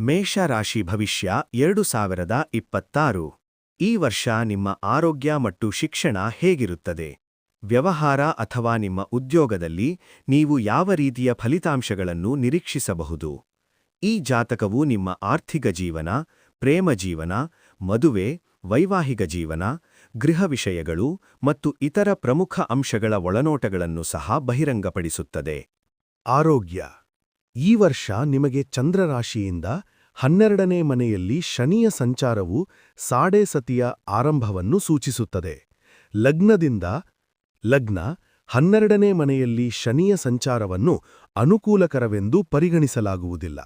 ಮೇಷರಾಶಿ ಭವಿಷ್ಯ ಎರಡು ಸಾವಿರದ ಇಪ್ಪತ್ತಾರು. ಈ ವರ್ಷ ನಿಮ್ಮ ಆರೋಗ್ಯ ಮತ್ತು ಶಿಕ್ಷಣ ಹೇಗಿರುತ್ತದೆ? ವ್ಯವಹಾರ ಅಥವಾ ನಿಮ್ಮ ಉದ್ಯೋಗದಲ್ಲಿ ನೀವು ಯಾವ ರೀತಿಯ ಫಲಿತಾಂಶಗಳನ್ನು ನಿರೀಕ್ಷಿಸಬಹುದು? ಈ ಜಾತಕವು ನಿಮ್ಮ ಆರ್ಥಿಕ ಜೀವನ, ಪ್ರೇಮ ಜೀವನ, ಮದುವೆ, ವೈವಾಹಿಕ ಜೀವನ, ಗೃಹ ವಿಷಯಗಳು ಮತ್ತು ಇತರ ಪ್ರಮುಖ ಅಂಶಗಳ ಒಳನೋಟಗಳನ್ನು ಸಹ ಬಹಿರಂಗಪಡಿಸುತ್ತದೆ. ಆರೋಗ್ಯ ಈ ವರ್ಷ ನಿಮಗೆ ಚಂದ್ರರಾಶಿಯಿಂದ ಹನ್ನೆರಡನೇ ಮನೆಯಲ್ಲಿ ಶನಿಯ ಸಂಚಾರವು ಸಾಡೆ ಸತಿಯ ಆರಂಭವನ್ನು ಸೂಚಿಸುತ್ತದೆ. ಲಗ್ನದಿಂದ ಲಗ್ನ ಹನ್ನೆರಡನೇ ಮನೆಯಲ್ಲಿ ಶನಿಯ ಸಂಚಾರವನ್ನು ಅನುಕೂಲಕರವೆಂದು ಪರಿಗಣಿಸಲಾಗುವುದಿಲ್ಲ.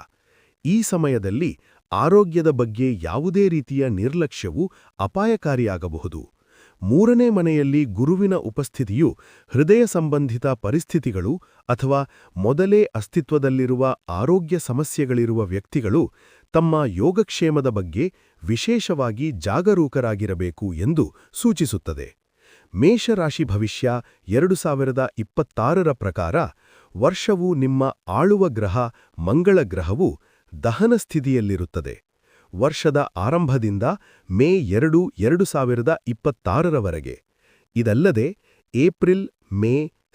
ಈ ಸಮಯದಲ್ಲಿ ಆರೋಗ್ಯದ ಬಗ್ಗೆ ಯಾವುದೇ ರೀತಿಯ ನಿರ್ಲಕ್ಷ್ಯವು ಅಪಾಯಕಾರಿಯಾಗಬಹುದು. ಮೂರನೇ ಮನೆಯಲ್ಲಿ ಗುರುವಿನ ಉಪಸ್ಥಿತಿಯು ಹೃದಯ ಸಂಬಂಧಿತ ಪರಿಸ್ಥಿತಿಗಳು ಅಥವಾ ಮೊದಲೇ ಅಸ್ತಿತ್ವದಲ್ಲಿರುವ ಆರೋಗ್ಯ ಸಮಸ್ಯೆಗಳಿರುವ ವ್ಯಕ್ತಿಗಳು ತಮ್ಮ ಯೋಗಕ್ಷೇಮದ ಬಗ್ಗೆ ವಿಶೇಷವಾಗಿ ಜಾಗರೂಕರಾಗಿರಬೇಕು ಎಂದು ಸೂಚಿಸುತ್ತದೆ. ಮೇಷರಾಶಿ ಭವಿಷ್ಯ ಎರಡು ಸಾವಿರದ ಇಪ್ಪತ್ತಾರರ ಪ್ರಕಾರ ವರ್ಷವು ನಿಮ್ಮ ಆಳುವ ಗ್ರಹ ಮಂಗಳ ಗ್ರಹವು ದಹನ ಸ್ಥಿತಿಯಲ್ಲಿರುತ್ತದೆ. ವರ್ಷದ ಆರಂಭದಿಂದ ಮೇ ಎರಡು ಎರಡು ಸಾವಿರದ ಇಪ್ಪತ್ತಾರರವರೆಗೆ. ಇದಲ್ಲದೆ, ಏಪ್ರಿಲ್, ಮೇ,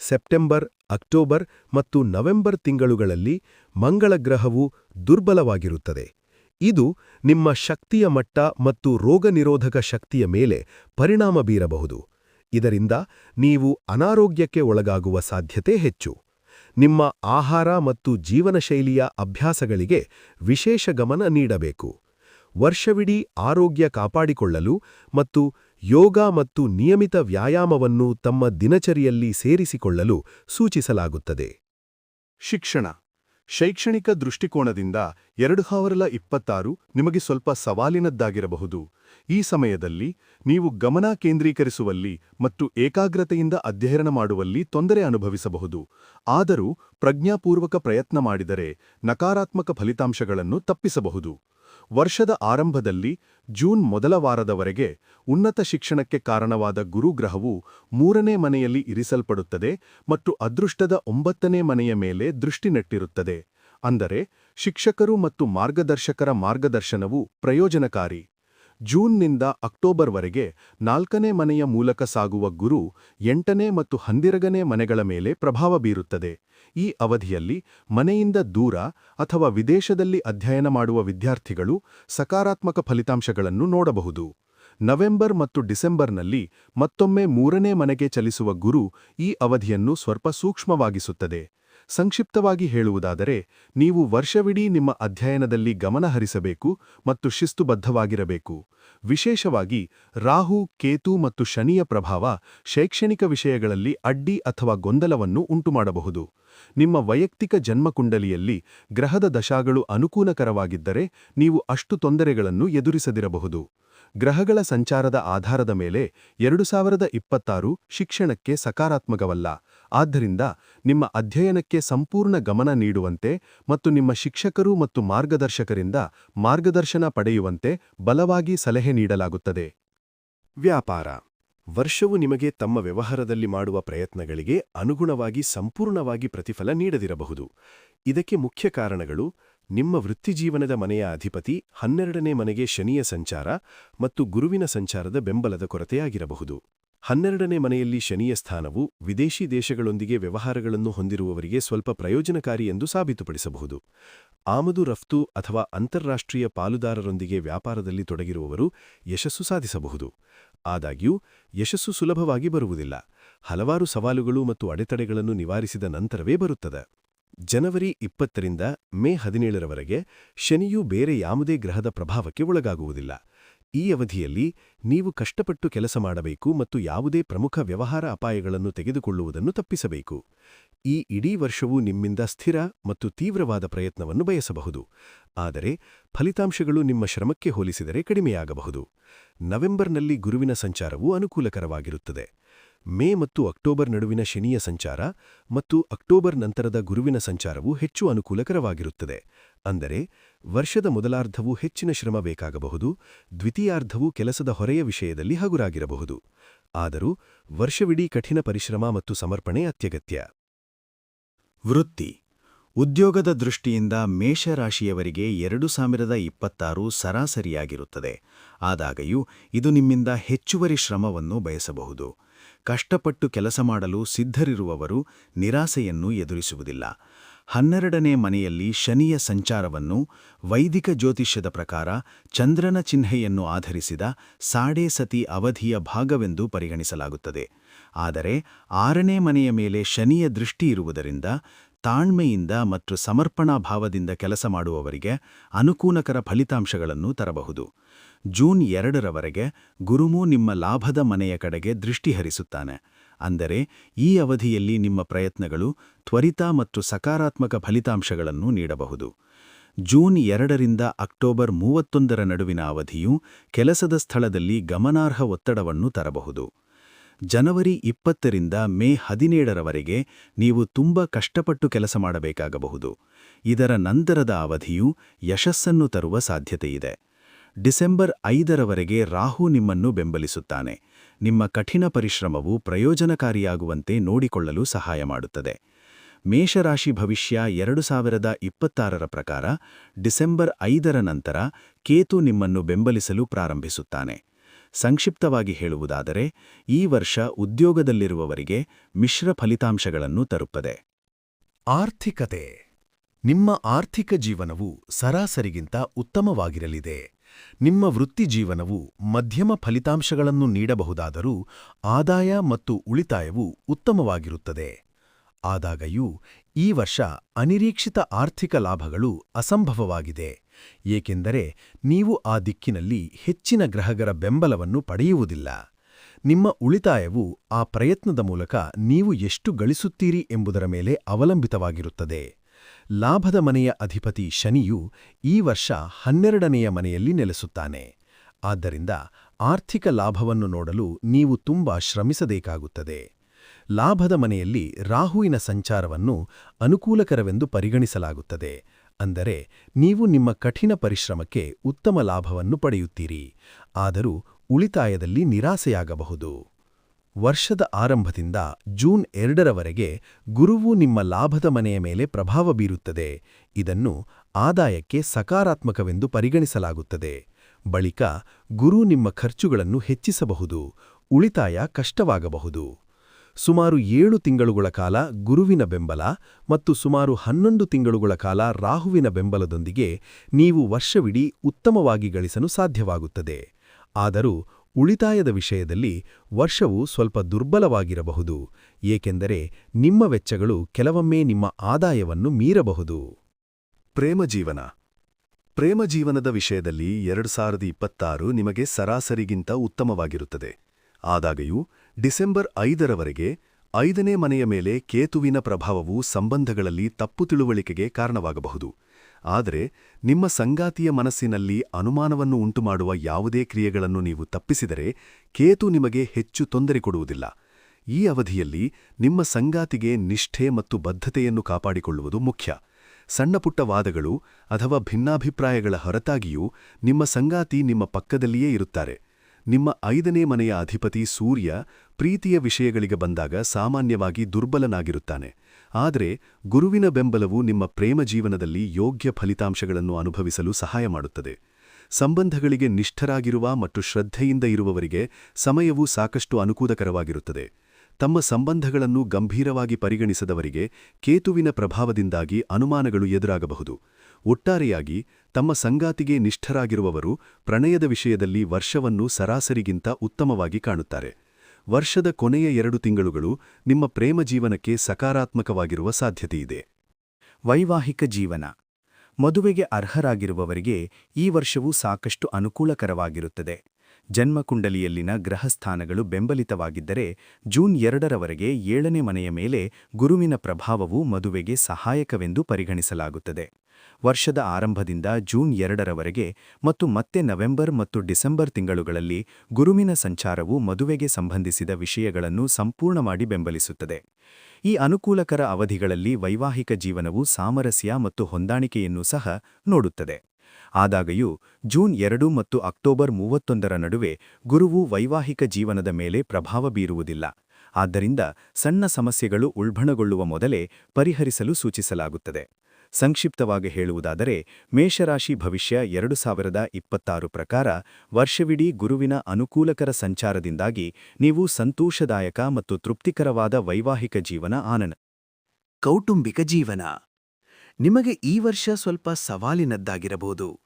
ಸೆಪ್ಟೆಂಬರ್, ಅಕ್ಟೋಬರ್ ಮತ್ತು ನವೆಂಬರ್ ತಿಂಗಳುಗಳಲ್ಲಿ ಮಂಗಳ ಗ್ರಹವು ದುರ್ಬಲವಾಗಿರುತ್ತದೆ. ಇದು ನಿಮ್ಮ ಶಕ್ತಿಯ ಮಟ್ಟ ಮತ್ತು ರೋಗನಿರೋಧಕ ಶಕ್ತಿಯ ಮೇಲೆ ಪರಿಣಾಮ ಬೀರಬಹುದು. ಇದರಿಂದ ನೀವು ಅನಾರೋಗ್ಯಕ್ಕೆ ಒಳಗಾಗುವ ಸಾಧ್ಯತೆ ಹೆಚ್ಚು. ನಿಮ್ಮ ಆಹಾರ ಮತ್ತು ಜೀವನಶೈಲಿಯ ಅಭ್ಯಾಸಗಳಿಗೆ ವಿಶೇಷ ಗಮನ ನೀಡಬೇಕು. ವರ್ಷವಿಡೀ ಆರೋಗ್ಯ ಕಾಪಾಡಿಕೊಳ್ಳಲು ಮತ್ತು ಯೋಗ ಮತ್ತು ನಿಯಮಿತ ವ್ಯಾಯಾಮವನ್ನು ತಮ್ಮ ದಿನಚರಿಯಲ್ಲಿ ಸೇರಿಸಿಕೊಳ್ಳಲು ಸೂಚಿಸಲಾಗುತ್ತದೆ. ಶಿಕ್ಷಣ. ಶೈಕ್ಷಣಿಕ ದೃಷ್ಟಿಕೋನದಿಂದ ಎರಡು ಸಾವಿರದ ಇಪ್ಪತ್ತಾರು ನಿಮಗೆ ಸ್ವಲ್ಪ ಸವಾಲಿನದ್ದಾಗಿರಬಹುದು. ಈ ಸಮಯದಲ್ಲಿ ನೀವು ಗಮನ ಕೇಂದ್ರೀಕರಿಸುವಲ್ಲಿ ಮತ್ತು ಏಕಾಗ್ರತೆಯಿಂದ ಅಧ್ಯಯನ ಮಾಡುವಲ್ಲಿ ತೊಂದರೆ ಅನುಭವಿಸಬಹುದು. ಆದರೂ ಪ್ರಜ್ಞಾಪೂರ್ವಕ ಪ್ರಯತ್ನ ಮಾಡಿದರೆ ನಕಾರಾತ್ಮಕ ಫಲಿತಾಂಶಗಳನ್ನು ತಪ್ಪಿಸಬಹುದು. ವರ್ಷದ ಆರಂಭದಲ್ಲಿ ಜೂನ್ ಮೊದಲ ವಾರದವರೆಗೆ ಉನ್ನತ ಶಿಕ್ಷಣಕ್ಕೆ ಕಾರಣವಾದ ಗುರುಗ್ರಹವು ಮೂರನೇ ಮನೆಯಲ್ಲಿ ಇರಿಸಲ್ಪಡುತ್ತದೆ ಮತ್ತು ಅದೃಷ್ಟದ ಒಂಬತ್ತನೇ ಮನೆಯ ಮೇಲೆ ದೃಷ್ಟಿ ನೆಟ್ಟಿರುತ್ತದೆ. ಅಂದರೆ ಶಿಕ್ಷಕರು ಮತ್ತು ಮಾರ್ಗದರ್ಶಕರ ಮಾರ್ಗದರ್ಶನವು ಪ್ರಯೋಜನಕಾರಿ. ಜೂನ್ನಿಂದ ಅಕ್ಟೋಬರ್ವರೆಗೆ ನಾಲ್ಕನೇ ಮನೆಯ ಮೂಲಕ ಸಾಗುವ ಗುರು ಎಂಟನೇ ಮತ್ತು ಹಂದಿರಗನೇ ಮನೆಗಳ ಮೇಲೆ ಪ್ರಭಾವ ಬೀರುತ್ತದೆ. ಈ ಅವಧಿಯಲ್ಲಿ ಮನೆಯಿಂದ ದೂರ ಅಥವಾ ವಿದೇಶದಲ್ಲಿ ಅಧ್ಯಯನ ಮಾಡುವ ವಿದ್ಯಾರ್ಥಿಗಳು ಸಕಾರಾತ್ಮಕ ಫಲಿತಾಂಶಗಳನ್ನು ನೋಡಬಹುದು. ನವೆಂಬರ್ ಮತ್ತು ಡಿಸೆಂಬರ್ನಲ್ಲಿ ಮತ್ತೊಮ್ಮೆ ಮೂರನೇ ಮನೆಗೆ ಚಲಿಸುವ ಗುರು ಈ ಅವಧಿಯನ್ನು ಸ್ವಲ್ಪ ಸೂಕ್ಷ್ಮವಾಗಿಸುತ್ತದೆ. ಸಂಕ್ಷಿಪ್ತವಾಗಿ ಹೇಳುವುದಾದರೆ, ನೀವು ವರ್ಷವಿಡೀ ನಿಮ್ಮ ಅಧ್ಯಯನದಲ್ಲಿ ಗಮನಹರಿಸಬೇಕು ಮತ್ತು ಶಿಸ್ತುಬದ್ಧವಾಗಿರಬೇಕು. ವಿಶೇಷವಾಗಿ, ರಾಹು, ಕೇತು ಮತ್ತು ಶನಿಯ ಪ್ರಭಾವ ಶೈಕ್ಷಣಿಕ ವಿಷಯಗಳಲ್ಲಿ ಅಡ್ಡಿ ಅಥವಾ ಗೊಂದಲವನ್ನು ಉಂಟುಮಾಡಬಹುದು. ನಿಮ್ಮ ವೈಯಕ್ತಿಕ ಜನ್ಮಕುಂಡಲಿಯಲ್ಲಿ ಗ್ರಹದ ದಶಾಗಳು ಅನುಕೂಲಕರವಾಗಿದ್ದರೆ, ನೀವು ಅಷ್ಟು ತೊಂದರೆಗಳನ್ನು ಎದುರಿಸದಿರಬಹುದು. ಗ್ರಹಗಳ ಸಂಚಾರದ ಆಧಾರದ ಮೇಲೆ ಎರಡು ಸಾವಿರದ ಇಪ್ಪತ್ತಾರು ಶಿಕ್ಷಣಕ್ಕೆ ಸಕಾರಾತ್ಮಕವಲ್ಲ. ಆದ್ದರಿಂದ ನಿಮ್ಮ ಅಧ್ಯಯನಕ್ಕೆ ಸಂಪೂರ್ಣ ಗಮನ ನೀಡುವಂತೆ ಮತ್ತು ನಿಮ್ಮ ಶಿಕ್ಷಕರು ಮತ್ತು ಮಾರ್ಗದರ್ಶಕರಿಂದ ಮಾರ್ಗದರ್ಶನ ಪಡೆಯುವಂತೆ ಬಲವಾಗಿ ಸಲಹೆ ನೀಡಲಾಗುತ್ತದೆ. ವ್ಯಾಪಾರ. ವರ್ಷವು ನಿಮಗೆ ತಮ್ಮ ವ್ಯವಹಾರದಲ್ಲಿ ಮಾಡುವ ಪ್ರಯತ್ನಗಳಿಗೆ ಅನುಗುಣವಾಗಿ ಸಂಪೂರ್ಣವಾಗಿ ಪ್ರತಿಫಲ ನೀಡದಿರಬಹುದು. ಇದಕ್ಕೆ ಮುಖ್ಯ ಕಾರಣಗಳು ನಿಮ್ಮ ವೃತ್ತಿಜೀವನದ ಮನೆಯ ಅಧಿಪತಿ ಹನ್ನೆರಡನೇ ಮನೆಗೆ ಶನಿಯ ಸಂಚಾರ ಮತ್ತು ಗುರುವಿನ ಸಂಚಾರದ ಬೆಂಬಲದ ಕೊರತೆಯಾಗಿರಬಹುದು. ಹನ್ನೆರಡನೇ ಮನೆಯಲ್ಲಿ ಶನಿಯ ಸ್ಥಾನವು ವಿದೇಶಿ ದೇಶಗಳೊಂದಿಗೆ ವ್ಯವಹಾರಗಳನ್ನು ಹೊಂದಿರುವವರಿಗೆ ಸ್ವಲ್ಪ ಪ್ರಯೋಜನಕಾರಿ ಎಂದು ಸಾಬೀತುಪಡಿಸಬಹುದು. ಆಮದು ರಫ್ತು ಅಥವಾ ಅಂತಾರಾಷ್ಟ್ರೀಯ ಪಾಲುದಾರರೊಂದಿಗೆ ವ್ಯಾಪಾರದಲ್ಲಿ ತೊಡಗಿರುವವರು ಯಶಸ್ಸು ಸಾಧಿಸಬಹುದು. ಆದಾಗ್ಯೂ, ಯಶಸ್ಸು ಸುಲಭವಾಗಿ ಬರುವುದಿಲ್ಲ. ಹಲವಾರು ಸವಾಲುಗಳು ಮತ್ತು ಅಡೆತಡೆಗಳನ್ನು ನಿವಾರಿಸಿದ ನಂತರವೇ ಬರುತ್ತದೆ. ಜನವರಿ ಇಪ್ಪತ್ತರಿಂದ ಮೇ ಹದಿನೇಳರವರೆಗೆ ಶನಿಯು ಬೇರೆ ಯಾವುದೇ ಗ್ರಹದ ಪ್ರಭಾವಕ್ಕೆ ಒಳಗಾಗುವುದಿಲ್ಲ. ಈ ಅವಧಿಯಲ್ಲಿ ನೀವು ಕಷ್ಟಪಟ್ಟು ಕೆಲಸ ಮಾಡಬೇಕು ಮತ್ತು ಯಾವುದೇ ಪ್ರಮುಖ ವ್ಯವಹಾರ ಅಪಾಯಗಳನ್ನು ತೆಗೆದುಕೊಳ್ಳುವುದನ್ನು ತಪ್ಪಿಸಬೇಕು. ಈ ಇಡೀ ವರ್ಷವು ನಿಮ್ಮಿಂದ ಸ್ಥಿರ ಮತ್ತು ತೀವ್ರವಾದ ಪ್ರಯತ್ನವನ್ನು ಬಯಸಬಹುದು. ಆದರೆ ಫಲಿತಾಂಶಗಳು ನಿಮ್ಮ ಶ್ರಮಕ್ಕೆ ಹೋಲಿಸಿದರೆ ಕಡಿಮೆಯಾಗಬಹುದು. ನವೆಂಬರ್ನಲ್ಲಿ ಗುರುವಿನ ಸಂಚಾರವು ಅನುಕೂಲಕರವಾಗಿರುತ್ತದೆ. ಮೇ ಮತ್ತು ಅಕ್ಟೋಬರ್ ನಡುವಿನ ಶನಿಯ ಸಂಚಾರ ಮತ್ತು ಅಕ್ಟೋಬರ್ ನಂತರದ ಗುರುವಿನ ಸಂಚಾರವು ಹೆಚ್ಚು ಅನುಕೂಲಕರವಾಗಿರುತ್ತದೆ. ಅಂದರೆ, ವರ್ಷದ ಮೊದಲಾರ್ಧವು ಹೆಚ್ಚಿನ ಶ್ರಮ ಬೇಕಾಗಬಹುದು, ದ್ವಿತೀಯಾರ್ಧವು ಕೆಲಸದ ಹೊರೆಯ ವಿಷಯದಲ್ಲಿ ಹಗುರಾಗಿರಬಹುದು. ಆದರೂ, ವರ್ಷವಿಡೀ ಕಠಿಣ ಪರಿಶ್ರಮ ಮತ್ತು ಸಮರ್ಪಣೆ ಅತ್ಯಗತ್ಯ. ವೃತ್ತಿ. ಉದ್ಯೋಗದ ದೃಷ್ಟಿಯಿಂದ ಮೇಷರಾಶಿಯವರಿಗೆ ಎರಡು ಸಾವಿರದ ಇಪ್ಪತ್ತಾರು ಸರಾಸರಿಯಾಗಿರುತ್ತದೆ. ಆದಾಗ್ಯೂ, ಇದು ನಿಮ್ಮಿಂದ ಹೆಚ್ಚುವರಿ ಶ್ರಮವನ್ನು ಬಯಸಬಹುದು. ಕಷ್ಟಪಟ್ಟು ಕೆಲಸ ಮಾಡಲು ಸಿದ್ಧರಿರುವವರು ನಿರಾಸೆಯನ್ನು ಎದುರಿಸುವುದಿಲ್ಲ. ಹನ್ನೆರಡನೇ ಮನೆಯಲ್ಲಿ ಶನಿಯ ಸಂಚಾರವನ್ನು ವೈದಿಕ ಜ್ಯೋತಿಷ್ಯದ ಪ್ರಕಾರ ಚಂದ್ರನ ಚಿಹ್ನೆಯನ್ನು ಆಧರಿಸಿದ ಸಾಡೇ ಸತಿ ಅವಧಿಯ ಭಾಗವೆಂದು ಪರಿಗಣಿಸಲಾಗುತ್ತದೆ. ಆದರೆ, ಆರನೇ ಮನೆಯ ಮೇಲೆ ಶನಿಯ ದೃಷ್ಟಿ ಇರುವುದರಿಂದ ತಾಳ್ಮೆಯಿಂದ ಮತ್ತು ಸಮರ್ಪಣಾ ಭಾವದಿಂದ ಕೆಲಸ ಮಾಡುವವರಿಗೆ ಅನುಕೂಲಕರ ಫಲಿತಾಂಶಗಳನ್ನು ತರಬಹುದು. ಜೂನ್ ಎರಡರವರೆಗೆ ಗುರುಮು ನಿಮ್ಮ ಲಾಭದ ಮನೆಯ ಕಡೆಗೆ ದೃಷ್ಟಿ ಹರಿಸುತ್ತಾನೆ. ಅಂದರೆ ಈ ಅವಧಿಯಲ್ಲಿ ನಿಮ್ಮ ಪ್ರಯತ್ನಗಳು ತ್ವರಿತ ಮತ್ತು ಸಕಾರಾತ್ಮಕ ಫಲಿತಾಂಶಗಳನ್ನು ನೀಡಬಹುದು. ಜೂನ್ ಎರಡರಿಂದ ಅಕ್ಟೋಬರ್ ಮೂವತ್ತೊಂದರ ನಡುವಿನ ಅವಧಿಯು ಕೆಲಸದ ಸ್ಥಳದಲ್ಲಿ ಗಮನಾರ್ಹ ಒತ್ತಡವನ್ನು ತರಬಹುದು. ಜನವರಿ ಇಪ್ಪತ್ತರಿಂದ ಮೇ ಹದಿನೇಳರವರೆಗೆ ನೀವು ತುಂಬ ಕಷ್ಟಪಟ್ಟು ಕೆಲಸ ಮಾಡಬೇಕಾಗಬಹುದು. ಇದರ ನಂತರದ ಅವಧಿಯು ಯಶಸ್ಸನ್ನು ತರುವ ಸಾಧ್ಯತೆಯಿದೆ. ಡಿಸೆಂಬರ್ ಐದರವರೆಗೆ ರಾಹು ನಿಮ್ಮನ್ನು ಬೆಂಬಲಿಸುತ್ತಾನೆ. ನಿಮ್ಮ ಕಠಿಣ ಪರಿಶ್ರಮವು ಪ್ರಯೋಜನಕಾರಿಯಾಗುವಂತೆ ನೋಡಿಕೊಳ್ಳಲು ಸಹಾಯ ಮಾಡುತ್ತದೆ. ಮೇಷರಾಶಿ ಭವಿಷ್ಯ ಎರಡು ಸಾವಿರದ ಇಪ್ಪತ್ತಾರರ ಪ್ರಕಾರ ಡಿಸೆಂಬರ್ ಐದರ ನಂತರ ಕೇತು ನಿಮ್ಮನ್ನು ಬೆಂಬಲಿಸಲು ಪ್ರಾರಂಭಿಸುತ್ತಾನೆ. ಸಂಕ್ಷಿಪ್ತವಾಗಿ ಹೇಳುವುದಾದರೆ, ಈ ವರ್ಷ ಉದ್ಯೋಗದಲ್ಲಿರುವವರಿಗೆ ಮಿಶ್ರ ಫಲಿತಾಂಶಗಳನ್ನು ತರುತ್ತದೆ. ಆರ್ಥಿಕತೆ. ನಿಮ್ಮ ಆರ್ಥಿಕ ಜೀವನವು ಸರಾಸರಿಗಿಂತ ಉತ್ತಮವಾಗಿರಲಿದೆ. ನಿಮ್ಮ ವೃತ್ತಿ ಜೀವನವು ಮಧ್ಯಮ ಫಲಿತಾಂಶಗಳನ್ನು ನೀಡಬಹುದಾದರೂ ಆದಾಯ ಮತ್ತು ಉಳಿತಾಯವು ಉತ್ತಮವಾಗಿರುತ್ತದೆ. ಆದಾಗಯೂ, ಈ ವರ್ಷ ಅನಿರೀಕ್ಷಿತ ಆರ್ಥಿಕ ಲಾಭಗಳು ಅಸಂಭವವಾಗಿದೆ. ಏಕೆಂದರೆ ನೀವು ಆ ದಿಕ್ಕಿನಲ್ಲಿ ಹೆಚ್ಚಿನ ಗ್ರಹಗರ ಬೆಂಬಲವನ್ನು ಪಡೆಯುವುದಿಲ್ಲ. ನಿಮ್ಮ ಉಳಿತಾಯವು ಆ ಪ್ರಯತ್ನದ ಮೂಲಕ ನೀವು ಎಷ್ಟು ಗಳಿಸುತ್ತೀರಿ ಎಂಬುದರ ಮೇಲೆ ಅವಲಂಬಿತವಾಗಿರುತ್ತದೆ. ಲಾಭದ ಮನೆಯ ಅಧಿಪತಿ ಶನಿಯು ಈ ವರ್ಷ ಹನ್ನೆರಡನೆಯ ಮನೆಯಲ್ಲಿ ನೆಲೆಸುತ್ತಾನೆ. ಆದ್ದರಿಂದ ಆರ್ಥಿಕ ಲಾಭವನ್ನು ನೋಡಲು ನೀವು ತುಂಬಾ ಶ್ರಮಿಸಬೇಕಾಗುತ್ತದೆ. ಲಾಭದ ಮನೆಯಲ್ಲಿ ರಾಹುವಿನ ಸಂಚಾರವನ್ನು ಅನುಕೂಲಕರವೆಂದು ಪರಿಗಣಿಸಲಾಗುತ್ತದೆ. ಅಂದರೆ ನೀವು ನಿಮ್ಮ ಕಠಿಣ ಪರಿಶ್ರಮಕ್ಕೆ ಉತ್ತಮ ಲಾಭವನ್ನು ಪಡೆಯುತ್ತೀರಿ. ಆದರೂ ಉಳಿತಾಯದಲ್ಲಿ ನಿರಾಸೆಯಾಗಬಹುದು. ವರ್ಷದ ಆರಂಭದಿಂದ ಜೂನ್ ಎರಡರವರೆಗೆ ಗುರುವು ನಿಮ್ಮ ಲಾಭದ ಮನೆಯ ಮೇಲೆ ಪ್ರಭಾವ ಬೀರುತ್ತದೆ. ಇದನ್ನು ಆದಾಯಕ್ಕೆ ಸಕಾರಾತ್ಮಕವೆಂದು ಪರಿಗಣಿಸಲಾಗುತ್ತದೆ. ಬಳಿಕ ಗುರು ನಿಮ್ಮ ಖರ್ಚುಗಳನ್ನು ಹೆಚ್ಚಿಸಬಹುದು, ಉಳಿತಾಯ ಕಷ್ಟವಾಗಬಹುದು. ಸುಮಾರು ಏಳು ತಿಂಗಳುಗಳ ಕಾಲ ಗುರುವಿನ ಬೆಂಬಲ ಮತ್ತು ಸುಮಾರು ಹನ್ನೊಂದು ತಿಂಗಳುಗಳ ಕಾಲ ರಾಹುವಿನ ಬೆಂಬಲದೊಂದಿಗೆ ನೀವು ವರ್ಷವಿಡೀ ಉತ್ತಮವಾಗಿ ಗಳಿಸಲು ಸಾಧ್ಯವಾಗುತ್ತದೆ. ಆದರೂ ಉಳಿತಾಯದ ವಿಷಯದಲ್ಲಿ ವರ್ಷವು ಸ್ವಲ್ಪ ದುರ್ಬಲವಾಗಿರಬಹುದು, ಏಕೆಂದರೆ ನಿಮ್ಮ ವೆಚ್ಚಗಳು ಕೆಲವೊಮ್ಮೆ ನಿಮ್ಮ ಆದಾಯವನ್ನು ಮೀರಬಹುದು. ಪ್ರೇಮಜೀವನ. ಪ್ರೇಮಜೀವನದ ಪ್ರೇಮ ಜೀವನದ ವಿಷಯದಲ್ಲಿ ಎರಡು ಸಾವಿರದ ಇಪ್ಪತ್ತಾರು ನಿಮಗೆ ಸರಾಸರಿಗಿಂತ ಉತ್ತಮವಾಗಿರುತ್ತದೆ. ಆದಾಗ್ಯೂ ಡಿಸೆಂಬರ್ ಐದರವರೆಗೆ ಐದನೇ ಮನೆಯ ಮೇಲೆ ಕೇತುವಿನ ಪ್ರಭಾವವು ಸಂಬಂಧಗಳಲ್ಲಿ ತಪ್ಪು ತಿಳುವಳಿಕೆಗೆ ಕಾರಣವಾಗಬಹುದು. ಆದರೆ ನಿಮ್ಮ ಸಂಗಾತಿಯ ಮನಸ್ಸಿನಲ್ಲಿ ಅನುಮಾನವನ್ನು ಉಂಟುಮಾಡುವ ಯಾವುದೇ ಕ್ರಿಯೆಗಳನ್ನು ನೀವು ತಪ್ಪಿಸಿದರೆ ಕೇತು ನಿಮಗೆ ಹೆಚ್ಚು ತೊಂದರೆ ಕೊಡುವುದಿಲ್ಲ. ಈ ಅವಧಿಯಲ್ಲಿ ನಿಮ್ಮ ಸಂಗಾತಿಗೆ ನಿಷ್ಠೆ ಮತ್ತು ಬದ್ಧತೆಯನ್ನು ಕಾಪಾಡಿಕೊಳ್ಳುವುದು ಮುಖ್ಯ. ಸಣ್ಣಪುಟ್ಟ ವಾದಗಳು ಅಥವಾ ಭಿನ್ನಾಭಿಪ್ರಾಯಗಳ ಹೊರತಾಗಿಯೂ ನಿಮ್ಮ ಸಂಗಾತಿ ನಿಮ್ಮ ಪಕ್ಕದಲ್ಲಿಯೇ ಇರುತ್ತಾರೆ. ನಿಮ್ಮ ಐದನೇ ಮನೆಯ ಅಧಿಪತಿ ಸೂರ್ಯ ಪ್ರೀತಿಯ ವಿಷಯಗಳಿಗೆ ಬಂದಾಗ ಸಾಮಾನ್ಯವಾಗಿ ದುರ್ಬಲನಾಗಿರುತ್ತಾನೆ. ಆದರೆ ಗುರುವಿನ ಬೆಂಬಲವು ನಿಮ್ಮ ಪ್ರೇಮ ಜೀವನದಲ್ಲಿ ಯೋಗ್ಯ ಫಲಿತಾಂಶಗಳನ್ನು ಅನುಭವಿಸಲು ಸಹಾಯ ಮಾಡುತ್ತದೆ. ಸಂಬಂಧಗಳಿಗೆ ನಿಷ್ಠರಾಗಿರುವ ಮತ್ತು ಶ್ರದ್ಧೆಯಿಂದ ಇರುವವರಿಗೆ ಸಮಯವು ಸಾಕಷ್ಟು ಅನುಕೂಲಕರವಾಗಿರುತ್ತದೆ. ತಮ್ಮ ಸಂಬಂಧಗಳನ್ನು ಗಂಭೀರವಾಗಿ ಪರಿಗಣಿಸದವರಿಗೆ ಕೇತುವಿನ ಪ್ರಭಾವದಿಂದಾಗಿ ಅನುಮಾನಗಳು ಎದುರಾಗಬಹುದು. ಒಟ್ಟಾರೆಯಾಗಿ ತಮ್ಮ ಸಂಗಾತಿಗೆ ನಿಷ್ಠರಾಗಿರುವವರು ಪ್ರಣಯದ ವಿಷಯದಲ್ಲಿ ವರ್ಷವನ್ನು ಸರಾಸರಿಗಿಂತ ಉತ್ತಮವಾಗಿ ಕಾಣುತ್ತಾರೆ. ವರ್ಷದ ಕೊನೆಯ ಎರಡು ತಿಂಗಳುಗಳು ನಿಮ್ಮ ಪ್ರೇಮ ಜೀವನಕ್ಕೆ ಸಕಾರಾತ್ಮಕವಾಗಿರುವ ಸಾಧ್ಯತೆಯಿದೆ. ವೈವಾಹಿಕ ಜೀವನ. ಮದುವೆಗೆ ಅರ್ಹರಾಗಿರುವವರಿಗೆ ಈ ವರ್ಷವು ಸಾಕಷ್ಟು ಅನುಕೂಲಕರವಾಗಿರುತ್ತದೆ. ಜನ್ಮಕುಂಡಲಿಯಲ್ಲಿನ ಗ್ರಹಸ್ಥಾನಗಳು ಬೆಂಬಲಿತವಾಗಿದ್ದರೆ ಜೂನ್ ಎರಡರವರೆಗೆ ಏಳನೇ ಮನೆಯ ಮೇಲೆ ಗುರುವಿನ ಪ್ರಭಾವವು ಮದುವೆಗೆ ಸಹಾಯಕವೆಂದು ಪರಿಗಣಿಸಲಾಗುತ್ತದೆ. ವರ್ಷದ ಆರಂಭದಿಂದ ಜೂನ್ ಎರಡರವರೆಗೆ ಮತ್ತು ಮತ್ತೆ ನವೆಂಬರ್ ಮತ್ತು ಡಿಸೆಂಬರ್ ತಿಂಗಳುಗಳಲ್ಲಿ ಗುರುವಿನ ಸಂಚಾರವು ಮದುವೆಗೆ ಸಂಬಂಧಿಸಿದ ವಿಷಯಗಳನ್ನು ಸಂಪೂರ್ಣ ಮಾಡಿ ಬೆಂಬಲಿಸುತ್ತದೆ. ಈ ಅನುಕೂಲಕರ ಅವಧಿಗಳಲ್ಲಿ ವೈವಾಹಿಕ ಜೀವನವು ಸಾಮರಸ್ಯ ಮತ್ತು ಹೊಂದಾಣಿಕೆಯನ್ನು ಸಹ ನೋಡುತ್ತದೆ. ಆದಾಗ್ಯೂ, ಜೂನ್ ಎರಡು ಮತ್ತು ಅಕ್ಟೋಬರ್ ಮೂವತ್ತೊಂದರ ನಡುವೆ ಗುರುವು ವೈವಾಹಿಕ ಜೀವನದ ಮೇಲೆ ಪ್ರಭಾವ ಬೀರುವುದಿಲ್ಲ. ಆದ್ದರಿಂದ ಸಣ್ಣ ಸಮಸ್ಯೆಗಳು ಉಲ್ಬಣಗೊಳ್ಳುವ ಮೊದಲೇ ಪರಿಹರಿಸಲು ಸೂಚಿಸಲಾಗುತ್ತದೆ. ಸಂಕ್ಷಿಪ್ತವಾಗಿ ಹೇಳುವುದಾದರೆ, ಮೇಷರಾಶಿ ಭವಿಷ್ಯ ಎರಡು ಸಾವಿರದ ಇಪ್ಪತ್ತಾರು ಪ್ರಕಾರ ವರ್ಷವಿಡೀ ಗುರುವಿನ ಅನುಕೂಲಕರ ಸಂಚಾರದಿಂದಾಗಿ ನೀವು ಸಂತೋಷದಾಯಕ ಮತ್ತು ತೃಪ್ತಿಕರವಾದ ವೈವಾಹಿಕ ಜೀವನ ಆನನ. ಕೌಟುಂಬಿಕ ಜೀವನ. ನಿಮಗೆ ಈ ವರ್ಷ ಸ್ವಲ್ಪ ಸವಾಲಿನದ್ದಾಗಿರಬಹುದು.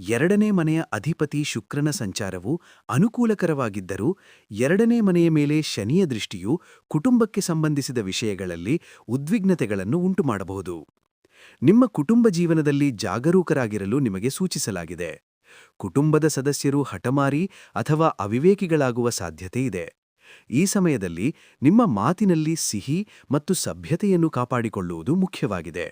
ಎರಡನೇ ಮನೆಯ ಅಧಿಪತಿ ಶುಕ್ರನ ಸಂಚಾರವು ಅನುಕೂಲಕರವಾಗಿದ್ದರೂ, ಎರಡನೇ ಮನೆಯ ಮೇಲೆ ಶನಿಯ ದೃಷ್ಟಿಯು ಕುಟುಂಬಕ್ಕೆ ಸಂಬಂಧಿಸಿದ ವಿಷಯಗಳಲ್ಲಿ ಉದ್ವಿಗ್ನತೆಗಳನ್ನು ಉಂಟುಮಾಡಬಹುದು. ನಿಮ್ಮ ಕುಟುಂಬ ಜೀವನದಲ್ಲಿ ಜಾಗರೂಕರಾಗಿರಲು ನಿಮಗೆ ಸೂಚಿಸಲಾಗಿದೆ. ಕುಟುಂಬದ ಸದಸ್ಯರು ಹಠಮಾರಿ ಅಥವಾ ಅವಿವೇಕಿಗಳಾಗುವ ಸಾಧ್ಯತೆ ಇದೆ. ಈ ಸಮಯದಲ್ಲಿ ನಿಮ್ಮ ಮಾತಿನಲ್ಲಿ ಸಿಹಿ ಮತ್ತು ಸಭ್ಯತೆಯನ್ನು ಕಾಪಾಡಿಕೊಳ್ಳುವುದು ಮುಖ್ಯವಾಗಿದೆ.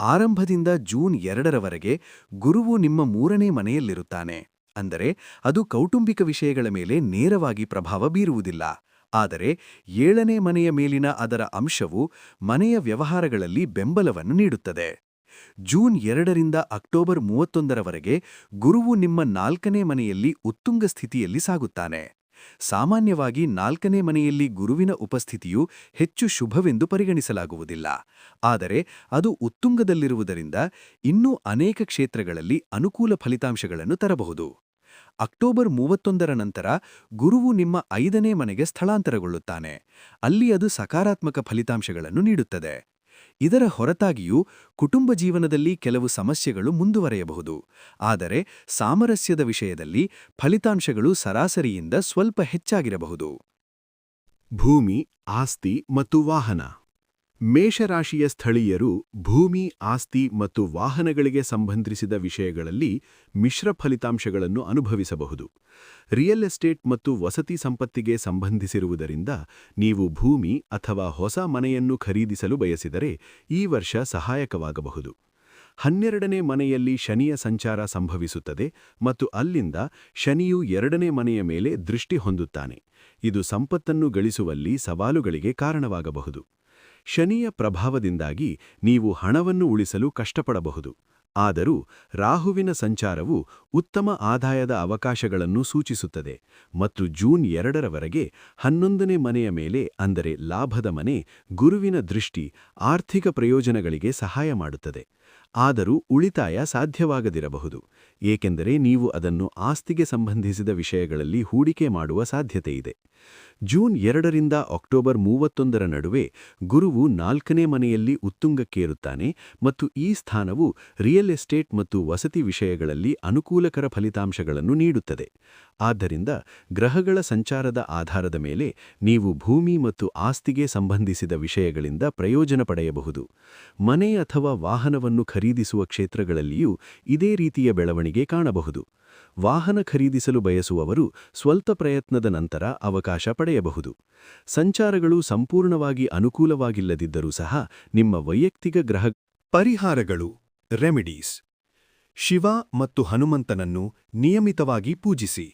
ಆರಂಭದಿಂದ ಜೂನ್ ಎರಡರವರೆಗೆ ಗುರುವು ನಿಮ್ಮ ಮೂರನೇ ಮನೆಯಲ್ಲಿರುತ್ತಾನೆ. ಅಂದರೆ ಅದು ಕೌಟುಂಬಿಕ ವಿಷಯಗಳ ಮೇಲೆ ನೇರವಾಗಿ ಪ್ರಭಾವ ಬೀರುವುದಿಲ್ಲ. ಆದರೆ ಏಳನೇ ಮನೆಯ ಮೇಲಿನ ಅದರ ಅಂಶವು ಮನೆಯ ವ್ಯವಹಾರಗಳಲ್ಲಿ ಬೆಂಬಲವನ್ನು ನೀಡುತ್ತದೆ. ಜೂನ್ ಎರಡರಿಂದ ಅಕ್ಟೋಬರ್ ಮೂವತ್ತೊಂದರವರೆಗೆ ಗುರುವು ನಿಮ್ಮ ನಾಲ್ಕನೇ ಮನೆಯಲ್ಲಿ ಉತ್ತುಂಗ ಸ್ಥಿತಿಯಲ್ಲಿ ಸಾಗುತ್ತಾನೆ. ಸಾಮಾನ್ಯವಾಗಿ ನಾಲ್ಕನೇ ಮನೆಯಲ್ಲಿ ಗುರುವಿನ ಉಪಸ್ಥಿತಿಯು ಹೆಚ್ಚು ಶುಭವೆಂದು ಪರಿಗಣಿಸಲಾಗುವುದಿಲ್ಲ. ಆದರೆ ಅದು ಉತ್ತುಂಗದಲ್ಲಿರುವುದರಿಂದ ಇನ್ನೂ ಅನೇಕ ಕ್ಷೇತ್ರಗಳಲ್ಲಿ ಅನುಕೂಲ ಫಲಿತಾಂಶಗಳನ್ನು ತರಬಹುದು. ಅಕ್ಟೋಬರ್ ಮೂವತ್ತೊಂದರ ನಂತರ ಗುರುವು ನಿಮ್ಮ ಐದನೇ ಮನೆಗೆ ಸ್ಥಳಾಂತರಗೊಳ್ಳುತ್ತಾನೆ. ಅಲ್ಲಿ ಅದು ಸಕಾರಾತ್ಮಕ ಫಲಿತಾಂಶಗಳನ್ನು ನೀಡುತ್ತದೆ. ಇದರ ಹೊರತಾಗಿಯೂ ಕುಟುಂಬ ಜೀವನದಲ್ಲಿ ಕೆಲವು ಸಮಸ್ಯೆಗಳು ಮುಂದುವರೆಯಬಹುದು. ಆದರೆ ಸಾಮರಸ್ಯದ ವಿಷಯದಲ್ಲಿ ಫಲಿತಾಂಶಗಳು ಸರಾಸರಿಯಿಂದ ಸ್ವಲ್ಪ ಹೆಚ್ಚಾಗಿರಬಹುದು. ಭೂಮಿ, ಆಸ್ತಿ ಮತ್ತು ವಾಹನ. ಮೇಷರಾಶಿಯ ಸ್ಥಳೀಯರು ಭೂಮಿ, ಆಸ್ತಿ ಮತ್ತು ವಾಹನಗಳಿಗೆ ಸಂಬಂಧಿಸಿದ ವಿಷಯಗಳಲ್ಲಿ ಮಿಶ್ರ ಫಲಿತಾಂಶಗಳನ್ನು ಅನುಭವಿಸಬಹುದು. ರಿಯಲ್ ಎಸ್ಟೇಟ್ ಮತ್ತು ವಸತಿ ಸಂಪತ್ತಿಗೆ ಸಂಬಂಧಿಸಿರುವುದರಿಂದ ನೀವು ಭೂಮಿ ಅಥವಾ ಹೊಸ ಮನೆಯನ್ನು ಖರೀದಿಸಲು ಬಯಸಿದರೆ ಈ ವರ್ಷ ಸಹಾಯಕವಾಗಬಹುದು. ಹನ್ನೆರಡನೇ ಮನೆಯಲ್ಲಿ ಶನಿಯ ಸಂಚಾರ ಸಂಭವಿಸುತ್ತದೆ ಮತ್ತು ಅಲ್ಲಿಂದ ಶನಿಯು ಎರಡನೇ ಮನೆಯ ಮೇಲೆ ದೃಷ್ಟಿ ಹೊಂದುತ್ತಾನೆ. ಇದು ಸಂಪತ್ತನ್ನು ಗಳಿಸುವಲ್ಲಿ ಸವಾಲುಗಳಿಗೆ ಕಾರಣವಾಗಬಹುದು. ಶನಿಯ ಪ್ರಭಾವದಿಂದಾಗಿ ನೀವು ಹಣವನ್ನು ಉಳಿಸಲು ಕಷ್ಟಪಡಬಹುದು. ಆದರೂ ರಾಹುವಿನ ಸಂಚಾರವು ಉತ್ತಮ ಆದಾಯದ ಅವಕಾಶಗಳನ್ನು ಸೂಚಿಸುತ್ತದೆ ಮತ್ತು ಜೂನ್ ಎರಡರವರೆಗೆ ಹನ್ನೊಂದನೇ ಮನೆಯ ಮೇಲೆ, ಅಂದರೆ ಲಾಭದ ಮನೆ, ಗುರುವಿನ ದೃಷ್ಟಿ, ಆರ್ಥಿಕ ಪ್ರಯೋಜನಗಳಿಗೆ ಸಹಾಯ ಮಾಡುತ್ತದೆ. ಆದರೂ ಉಳಿತಾಯ ಸಾಧ್ಯವಾಗದಿರಬಹುದು. ಏಕೆಂದರೆ ನೀವು ಅದನ್ನು ಆಸ್ತಿಗೆ ಸಂಬಂಧಿಸಿದ ವಿಷಯಗಳಲ್ಲಿ ಹೂಡಿಕೆ ಮಾಡುವ ಸಾಧ್ಯತೆಯಿದೆ. ಜೂನ್ ಎರಡರಿಂದ ಅಕ್ಟೋಬರ್ ಮೂವತ್ತೊಂದರ ನಡುವೆ ಗುರುವು ನಾಲ್ಕನೇ ಮನೆಯಲ್ಲಿ ಉತ್ತುಂಗಕ್ಕೇರುತ್ತಾನೆ ಮತ್ತು ಈ ಸ್ಥಾನವು ರಿಯಲ್ ಎಸ್ಟೇಟ್ ಮತ್ತು ವಸತಿ ವಿಷಯಗಳಲ್ಲಿ ಅನುಕೂಲಕರ ಫಲಿತಾಂಶಗಳನ್ನು ನೀಡುತ್ತದೆ. ಆದ್ದರಿಂದ ಗ್ರಹಗಳ ಸಂಚಾರದ ಆಧಾರದ ಮೇಲೆ ನೀವು ಭೂಮಿ ಮತ್ತು ಆಸ್ತಿಗೆ ಸಂಬಂಧಿಸಿದ ವಿಷಯಗಳಿಂದ ಪ್ರಯೋಜನ ಪಡೆಯಬಹುದು. ಮನೆ ಅಥವಾ ವಾಹನವನ್ನು ಖರೀದಿಸುವ ಕ್ಷೇತ್ರಗಳಲ್ಲಿಯೂ ಇದೇ ರೀತಿಯ ಬೆಳವಣಿಗೆ ಕಾಣಬಹುದು. ವಾಹನ ಖರೀದಿಸಲು ಬಯಸುವವರು ಸ್ವಲ್ಪ ಪ್ರಯತ್ನದ ನಂತರ ಅವಕಾಶ ಪಡೆಯಬಹುದು. ಸಂಚಾರಗಳು ಸಂಪೂರ್ಣವಾಗಿ ಅನುಕೂಲವಾಗಿಲ್ಲದಿದ್ದರೂ ಸಹ ನಿಮ್ಮ ವೈಯಕ್ತಿಕ ಗ್ರಹ ಪರಿಹಾರಗಳು, ರೆಮಿಡೀಸ್, ಶಿವ ಮತ್ತು ಹನುಮಂತನನ್ನು ನಿಯಮಿತವಾಗಿ ಪೂಜಿಸಿ.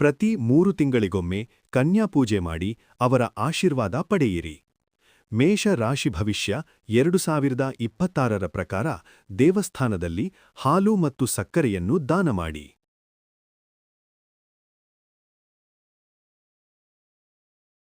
ಪ್ರತಿ ಮೂರು ತಿಂಗಳಿಗೊಮ್ಮೆ ಕನ್ಯಾಪೂಜೆ ಮಾಡಿ ಅವರ ಆಶೀರ್ವಾದ ಪಡೆಯಿರಿ. ಮೇಷ ರಾಶಿ ಭವಿಷ್ಯ ಎರಡು ಸಾವಿರದ ಇಪ್ಪತ್ತಾರರ ಪ್ರಕಾರ ದೇವಸ್ಥಾನದಲ್ಲಿ ಹಾಲು ಮತ್ತು ಸಕ್ಕರೆಯನ್ನು ದಾನ ಮಾಡಿ.